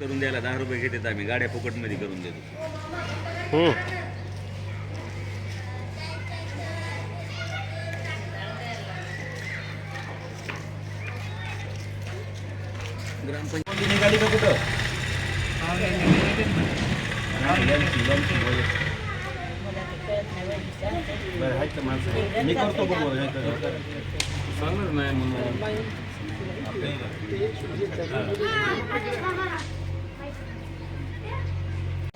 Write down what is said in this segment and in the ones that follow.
करून द्यायला दहा रुपये घेतात आम्ही गाड्या फुकटमध्ये करून देतो. हम्म. ग्रामपंचायत निघाली का कुठं? मी करतो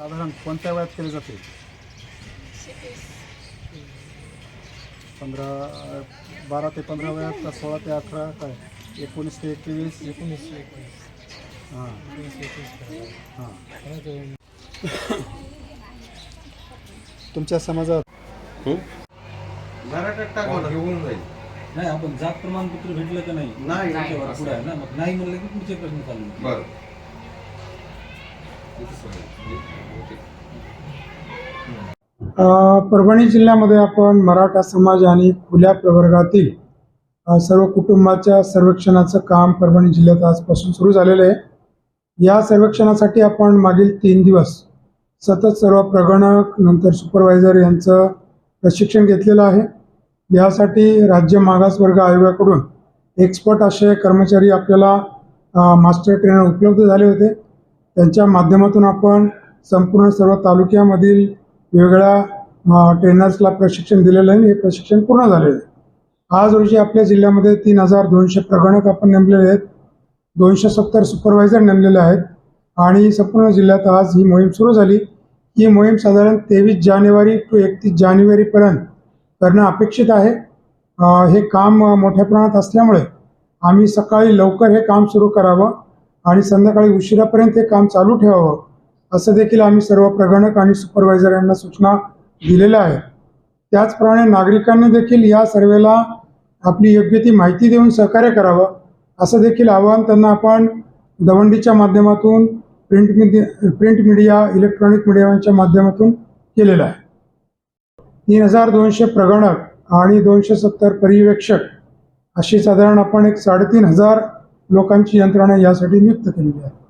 साधारण कोणत्या वयात केले जाते? पंधरा बारा ते पंधरा वयात का सोळा ते अठरा काय? एकोणीस ते एकवीस? एकोणीस हां. हां. तुमच्या समाजात? नाही आपण जात प्रमाणपत्र भेटलं का नाही? पुढे आहे ना? मग नाही म्हणलं की पुढचे प्रश्न चालू बरं. परभणी जिल्ह्यामध्ये आपण मराठा समाज आणि खुल्या प्रवर्गातील सर्व कुटुंबाच्या सर्वेक्षणाचं काम परभणी जिल्ह्यात आजपासून सुरू झालेलं आहे. या सर्वेक्षणासाठी आपण मागील तीन दिवस सतत सर्व प्रगणक नंतर सुपरवायझर यांचं प्रशिक्षण घेतलेलं आहे. यासाठी राज्य मागासवर्ग आयोगाकडून एक्सपर्ट असे कर्मचारी आपल्याला मास्टर ट्रेनर उपलब्ध झाले होते. त्यांच्या माध्यमातून आपण संपूर्ण सर्व तालुक्यामधील वेगवेगळ्या ट्रेनर्सला प्रशिक्षण दिलेलं आहे हे प्रशिक्षण पूर्ण झालेलं आहे. आज रोजी आपल्या जिल्ह्यामध्ये तीन हजार दोनशे प्रगणक आपण नेमलेले आहेत. दोनशे सत्तर सुपरवायझर नेमलेले आहेत. आणि संपूर्ण जिल्ह्यात आज ही मोहीम सुरू झाली. ही मोहीम साधारण तेवीस जानेवारी टू एकतीस जानेवारीपर्यंत करणं अपेक्षित आहे. हे काम मोठ्या प्रमाणात असल्यामुळे आम्ही सकाळी लवकर हे काम सुरू करावं. आणि संध्याकाळी उशिरापर्यंत हे काम चालू ठेवावं असं देखील आम्ही सर्व प्रगणक आणि सुपरवायझर यांना सूचना दिलेल्या आहेत. त्याचप्रमाणे नागरिकांनी देखील या सर्वेला आपली योग्य ती माहिती देऊन सहकार्य करावं असं देखील आवाहन त्यांना आपण दवंडीच्या माध्यमातून print media print media electronic मीडियाच्या माध्यमातून केलेलं आहे. तीन हजार दोनशे प्रगणक आणि दोनशे सत्तर पर्यवेक्षक अशी साधारण आपण एक साडेतीन हजार लोकांची यंत्रणा यासाठी नियुक्त केलेली आहे.